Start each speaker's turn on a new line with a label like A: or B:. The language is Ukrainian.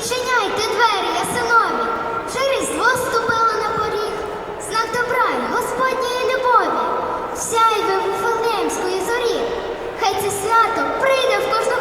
A: Відчиняйте двері, ясинові, через різдво ступило на поріг, знак добра й Господньої любові, сяйве Вифлеємської зорі. Хай це свято прийде в кожну